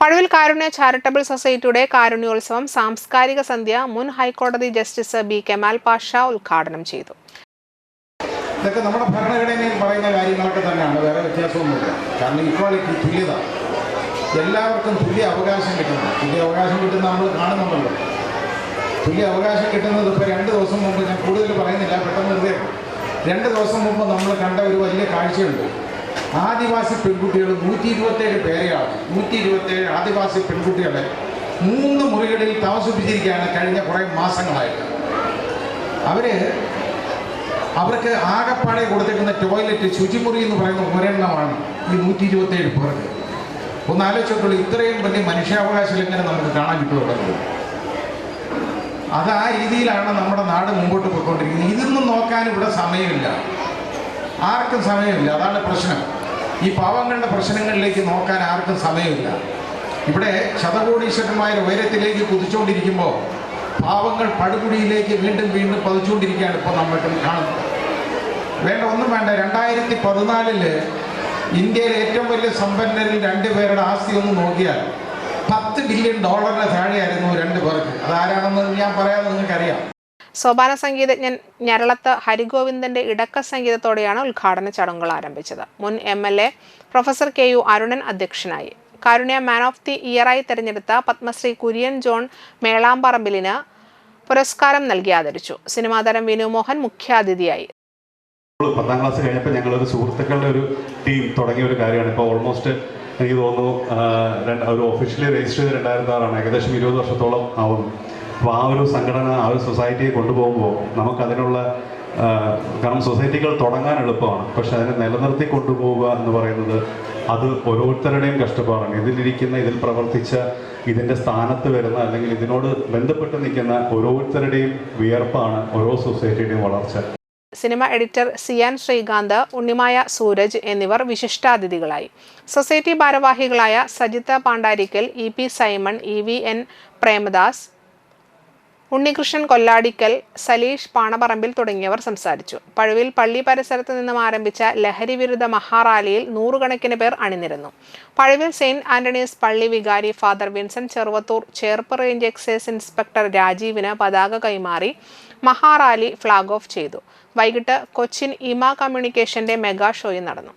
പഴുവിൽ കാരുണ്യ charitable സൊസൈറ്റിയുടെ കാരുണ്യോത്സവം സാംസ്കാരിക സന്ധ്യ മുൻ ഹൈക്കോടതി ജസ്റ്റിസ് ബി കെമാൽ പാഷ ഉദ്ഘാടനം ചെയ്തു. ഇതൊക്കെ നമ്മുടെ ഭരണഘടനയിൽ പറയുന്ന കാര്യങ്ങളൊക്കെ തന്നെയാണ്. വേറെ വ്യത്യാസമൊന്നുമില്ല. കാരണം ഇക്വാളിറ്റി തുല്യത. എല്ലാവർക്കും തുല്യ അവകാശം കിട്ടുന്നു. തുല്യ അവകാശം കിട്ടുന്ന നമ്മൾ കാണുന്നുണ്ടല്ലോ. തുല്യ അവകാശം കിട്ടുന്നത് ഇപ്പോൾ രണ്ട് ദിവസം മുമ്പ് ഞാൻ കൂടുതൽ പറയുന്നില്ല പെട്ടെന്ന് വെറുതെ രണ്ട് ദിവസം മുമ്പ് നമ്മൾ കണ്ട ഒരു വലിയ കാഴ്ചയുണ്ട്. ആദിവാസി പെൺകുട്ടികൾ നൂറ്റി ഇരുപത്തേഴ് പേരെയാണ്. നൂറ്റി ഇരുപത്തേഴ് ആദിവാസി പെൺകുട്ടികളെ മൂന്ന് മുറികളിൽ താമസിപ്പിച്ചിരിക്കുകയാണ് കഴിഞ്ഞ കുറേ മാസങ്ങളായിട്ട് അവർ അവർക്ക് ആകപ്പാടെ കൊടുത്തേക്കുന്ന ടോയ്ലറ്റ് ശുചിമുറി എന്ന് പറയുന്ന ഒരെണ്ണമാണ് ഈ നൂറ്റി ഇരുപത്തേഴ് പേർക്ക്. ഒന്ന് ആലോചിച്ചിട്ടുള്ള ഇത്രയും വലിയ മനുഷ്യാവകാശം എങ്ങനെ നമുക്ക് കാണാൻ കിട്ടുള്ളൂ അത് ആ രീതിയിലാണ് നമ്മുടെ നാട് മുമ്പോട്ട് പോയിക്കൊണ്ടിരിക്കുന്നത്. ഇതൊന്നും നോക്കാൻ ഇവിടെ സമയമില്ല. ആർക്കും സമയമില്ല. അതാണ് പ്രശ്നം. ഈ പാവങ്ങളുടെ പ്രശ്നങ്ങളിലേക്ക് നോക്കാൻ ആർക്കും സമയമില്ല. ഇവിടെ ശതകോടീശ്വരന്മാരുടെ ഉയരത്തിലേക്ക് കുതിച്ചുകൊണ്ടിരിക്കുമ്പോൾ പാവങ്ങൾ പടുകുടിയിലേക്ക് വീണ്ടും വീണ്ടും പതിച്ചുകൊണ്ടിരിക്കുകയാണ് ഇപ്പോൾ നമ്മൾ കാണുന്നത്. വേണ്ട ഒന്നും വേണ്ട. രണ്ടായിരത്തി പതിനാലിൽ ഇന്ത്യയിലെ ഏറ്റവും വലിയ സമ്പന്നരിൽ രണ്ടു പേരുടെ ആസ്തി ഒന്ന് നോക്കിയാൽ പത്ത് ബില്യൺ ഡോളറിന് താഴെയായിരുന്നു രണ്ട് പേർക്ക്. അതാരാണെന്ന് ഞാൻ പറയാതെ നിങ്ങൾക്കറിയാം. സോപാന സംഗീതജ്ഞൻ ഞരളത്ത് ഹരിഗോവിന്ദന്റെ ഇടക്ക സംഗീതത്തോടെയാണ് ഉദ്ഘാടന ചടങ്ങുകൾ ആരംഭിച്ചത്. മുൻ M L A professor K U Arunan അധ്യക്ഷനായി. കാരുണ്യ മാൻ ഓഫ് ദി ഇയറായി തെരഞ്ഞെടുത്ത പത്മശ്രീ കുര്യൻ ജോൺ മേളാമ്പറമ്പിലിന് പുരസ്കാരം നൽകി ആദരിച്ചു. സിനിമാ താരം വിനു മോഹൻ മുഖ്യാതിഥിയായി. പത്താം ക്ലാസ് കഴിഞ്ഞപ്പോൾ ഞങ്ങളൊരു സുഹൃത്തുക്കളുടെ ഒരു ടീം തുടങ്ങിയ ഒരു കാര്യമാണ്. ഇപ്പോൾ ഓൾമോസ്റ്റ് എനിക്ക് തോന്നുന്നു ഒരു ഒഫീഷ്യലി രജിസ്റ്റർ ചെയ്ത് രണ്ടായിരത്തി ആറാണ്. ഏകദേശം ഇരുപത് വർഷത്തോളം ആവുന്നു. അപ്പോൾ ആ ഒരു സംഘടന ആ ഒരു സൊസൈറ്റിയെ കൊണ്ടുപോകുമ്പോൾ നമുക്കതിനുള്ള കാരണം സൊസൈറ്റികൾ തുടങ്ങാൻ എളുപ്പമാണ്. പക്ഷെ അതിനെ നിലനിർത്തി കൊണ്ടുപോവുക എന്ന് പറയുന്നത് അത് ഓരോരുത്തരുടെയും കഷ്ടപ്പാടാണ്. ഇതിലിരിക്കുന്ന ഇതിൽ പ്രവർത്തിച്ച ഇതിന്റെ സ്ഥാനത്ത് വരുന്ന അല്ലെങ്കിൽ ഇതിനോട് ബന്ധപ്പെട്ട് നിൽക്കുന്ന ഓരോരുത്തരുടെയും വിയർപ്പാണ് ഓരോ സൊസൈറ്റിയുടെയും വളർച്ച. സിനിമ എഡിറ്റർ സിയാൻ ശ്രീകാന്ത് ഉണ്ണിമായ സൂരജ് എന്നിവർ വിശിഷ്ടാതിഥികളായി. സൊസൈറ്റി ഭാരവാഹികളായ Sajitha Pandarikkal E P Simon E V N Premadas Unnikrishnan Kolladikkal Saleesh Panaparambil തുടങ്ങിയവർ സംസാരിച്ചു. പഴുവിൽ പള്ളി പരിസരത്ത് നിന്നും ആരംഭിച്ച ലഹരി വിരുദ്ധ മഹാറാലിയിൽ നൂറുകണക്കിന് പേർ അണിനിരുന്നു. പഴുവിൽ സെയിന്റ് ആന്റണീസ് പള്ളി വികാരി father Vincent Cheruvathur Cherpu range excise inspector രാജീവിന് പതാക കൈമാറി മഹാറാലി ഫ്ളാഗ് ഓഫ് ചെയ്തു. വൈകിട്ട് കൊച്ചിൻ ഇമ കമ്മ്യൂണിക്കേഷന്റെ മെഗാ ഷോയും നടന്നു.